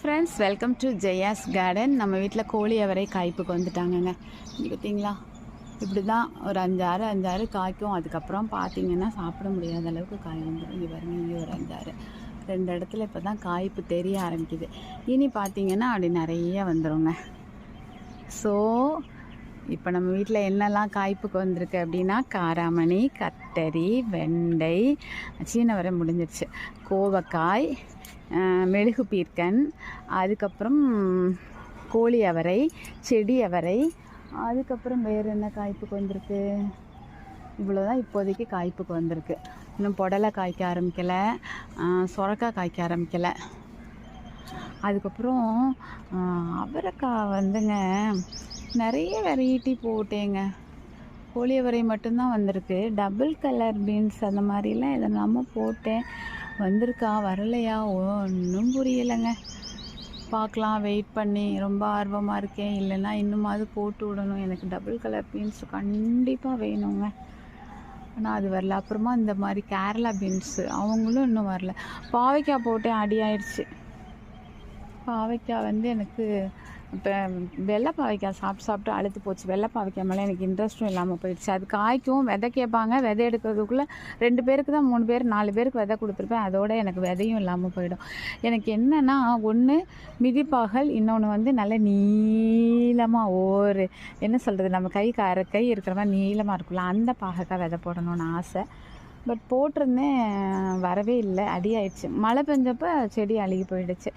Friends welcome to Jaya's garden நம்ம வீட்டில் கோழி அவரை காய்ப்புக்கு வந்துட்டாங்கங்க. பார்த்தீங்களா இப்படி தான் ஒரு அஞ்சாறு அஞ்சாறு காய்க்கும். அதுக்கப்புறம் பார்த்தீங்கன்னா சாப்பிட முடியாத அளவுக்கு காய் வந்துடும் இங்கே பாருங்க இங்கே ஒரு அஞ்சாறு. ரெண்டு இடத்துல இப்போ தான் காய்ப்பு தெரிய ஆரம்பிக்குது. இனி பார்த்தீங்கன்னா அப்படி நிறைய வந்துடுங்க ஸோ இப்போ நம்ம வீட்டில் என்னெல்லாம் காய்ப்புக்கு வந்திருக்கு அப்படின்னா காராமணி கத்தரி வெண்டை சீன வர முடிஞ்சிருச்சு. கோவக்காய் மெழுகு பீர்க்கன் அதுக்கப்புறம் கோழி அவரை செடி அவரை அதுக்கப்புறம் வேறு என்ன காய்ப்புக்கு வந்திருக்கு? இவ்வளோதான் இப்போதைக்கு காய்ப்புக்கு வந்திருக்கு. இன்னும் புடலை காய்க்க ஆரம்பிக்கலை. சுரக்காய் காய்க்க ஆரம்பிக்கலை. அதுக்கப்புறம் அவரைக்காய் வந்துங்க நிறைய வெரைட்டி போட்டேங்க. கோழியவரை மட்டும்தான் வந்திருக்கு. டபுள் கலர் பீன்ஸ் அந்த மாதிரிலாம் எதனாம போட்டேன். வந்திருக்கா? வரலையா? ஒன்றும் புரியலைங்க. பார்க்கலாம். வெயிட் பண்ணி. ரொம்ப ஆர்வமாக இருக்கேன். இல்லைன்னா இன்னுமாவது போட்டு விடணும். எனக்கு டபுள் கலர் பீன்ஸ் கண்டிப்பாக வேணுங்க. ஆனால் அது வரல. அப்புறமா இந்த மாதிரி கேரளா பீன்ஸு அவங்களும் இன்னும் வரல. பாவைக்காய் போட்டேன். அடி ஆயிடுச்சு. பாவைக்காய் வந்து எனக்கு இப்போ வெள்ளை பாவைக்காய் சாப்பிட்டு சாப்பிட்டு அழுத்து போச்சு. வெள்ளை பாவைக்காய் மேலே எனக்கு இன்ட்ரெஸ்ட்டும் இல்லாமல் போயிடுச்சு. அது காய்க்கும் விதை கேட்பாங்க. விதை எடுக்கிறதுக்குள்ளே ரெண்டு பேருக்கு தான் மூணு பேர் நாலு பேருக்கு விதை கொடுத்துருப்பேன். அதோட எனக்கு விதையும் இல்லாமல் போயிடும். எனக்கு என்னென்னா ஒன்று மிதிப்பாகல் இன்னொன்று வந்து நல்ல நீளமாக ஒரு என்ன சொல்கிறது நம்ம கை கரை கை இருக்கிற மாதிரி நீளமாக இருக்கும்ல அந்த பாகக்காய் விதை போடணும்னு ஆசை. பட் போட்டிருந்தேன் வரவே இல்லை. அடி ஆயிடுச்சு. மழை பெஞ்சப்போ செடி அழுகி போயிடுச்சு.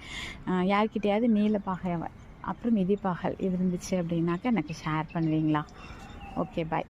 யார்கிட்டையாவது நீல நீலப்பாகை அப்புறம் மிதிப்பாகல் இது இருந்துச்சு அப்படின்னாக்கா எனக்கு ஷேர் பண்ணுவீங்களா? Okay bye